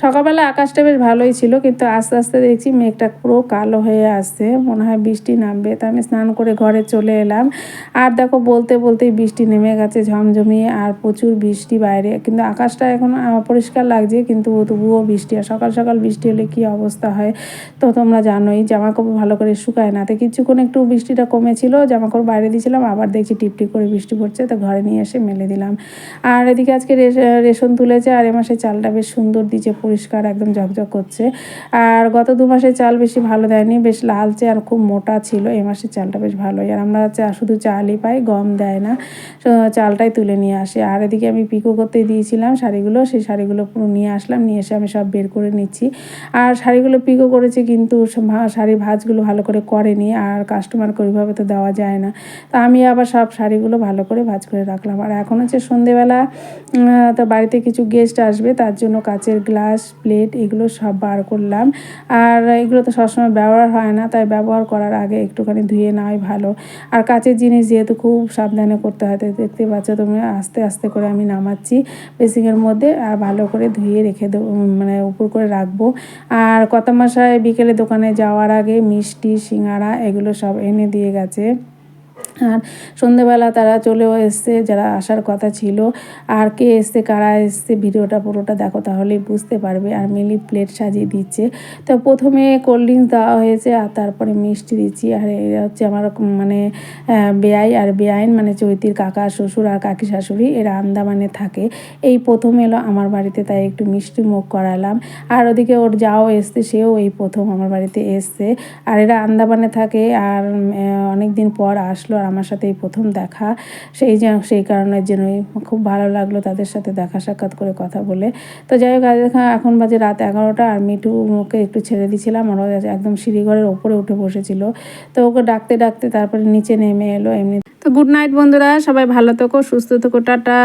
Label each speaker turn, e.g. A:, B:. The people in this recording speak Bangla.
A: সকালবেলা আকাশটা বেশ ভালোই ছিল, কিন্তু আস্তে আস্তে দেখছি মেঘটা পুরো কালো হয়ে আসছে। মনে হয় বৃষ্টি নামবে, তা আমি স্নান করে ঘরে চলে এলাম। আর দেখো, বলতে বলতেই বৃষ্টি নেমে গেছে ঝমঝমিয়ে, আর প্রচুর বৃষ্টি বাইরে। কিন্তু আকাশটা এখন পরিষ্কার লাগছে, কিন্তু তবুও বৃষ্টি। আর সকাল সকাল বৃষ্টি হলে কী অবস্থা হয়, তো তোমরা জানোই। জামা কাপড় ভালো করে শুকায় না। তো কিছুক্ষণ একটু বৃষ্টিটা কমেছিল জামা কাপড় বাইরে দিয়েছিলাম, আবার দেখছি টিপটিপ করে বৃষ্টি পড়ছে, তো ঘরে নিয়ে এসে মেলে দিলাম। আর এদিকে আজকে রেশ- রেশন তুলেছে, আর এ মাসে চালটা বেশ সুন্দর দিয়েছে পরিষ্কার একদম ঝকঝক করছে। আর গত দু মাসে চাল বেশি ভালো দেয়নি, বেশ লালচে আর খুব মোটা ছিল। এ মাসের চালটা বেশ ভালোই। আর আমরা শুধু চালই পাই, গম দেয় না। চালটাই তুলে নিয়ে আসে। আর এদিকে আমি পিকো করতে দিয়েছিলাম শাড়িগুলো, সেই শাড়িগুলো পুরো নিয়ে আসলাম। নিয়ে এসে আমি সব বের করে নিচ্ছি। আর শাড়িগুলো পিকো করেছি কিন্তু শাড়ির ভাঁজগুলো ভালো করে করেনি। আর কাস্টমারকে ওইভাবে তো দেওয়া যায় না। তা আমি আবার সব শাড়িগুলো ভালো করে ভাঁজ করে রাখলাম। আর এখন হচ্ছে সন্ধেবেলা তো বাড়িতে কিছু গেস্ট আসবে, তার জন্য কাচের গ্লাস প্লেট এগুলো সব বার করলাম। আর এগুলো তো সবসময় ব্যবহার হয় না, তাই ব্যবহার করার আগে একটুখানি ধুয়ে নেওয়াই ভালো। আর কাচের জিনিস যেহেতু খুব সাবধানে করতে হয় দেখতে পাচ্ছ তুমি আস্তে আস্তে করে আমি নামাচ্ছি। বেসিংয়ের মধ্যে আর ভালো করে ধুয়ে রেখে দেবো মানে উপর করে রাখব। আর কত মাসায় বিকেলে দোকানে যাওয়ার আগে মিষ্টি, সিঙ্গারা এগুলো সব এনে দিয়ে গেছে। আর সন্ধেবেলা তারা চলেও এসছে, যারা আসার কথা ছিল। আর কে এসছে, কারা এসছে, ভিডিওটা পুরোটা দেখো তাহলেই বুঝতে পারবে। আর মিলি প্লেট সাজিয়ে দিচ্ছে। তো প্রথমে কোল্ড ড্রিঙ্কস দেওয়া হয়েছে আর তারপরে মিষ্টি দিচ্ছি। আর এরা হচ্ছে আমার মানে বেআই। আর বেআইন মানে চৈতির কাকা, শ্বশুর আর কাকি শাশুড়ি, এরা আন্দামানে থাকে। এই প্রথম এলো আমার বাড়িতে, তাই একটু মিষ্টি মুখ করালাম। আর ওদিকে ওর যাও এসছে, সেও এই প্রথম আমার বাড়িতে এসছে। আর এরা আন্দামানে থাকে। আর অনেক দিন পর আসলো। আমার সাথে এই প্রথম দেখা। সেই যে, সেই কারণের জন্যই খুব ভালো লাগল তাদের সাথে দেখা সাক্ষাৎ করে কথা বলে। তো যাই হোক এখন বাজে রাত এগারোটা, আর মিঠু ওকে একটু ছেড়ে দিয়েছিলাম। আরও একদম সিঁড়িঘরের ওপরে উঠে বসেছিল। তো ওকে ডাকতে ডাকতে তারপরে নিচে নেমে এলো। এমনি তো গুড নাইট বন্ধুরা, সবাই ভালো থেকো, সুস্থ থেকো, টাটা।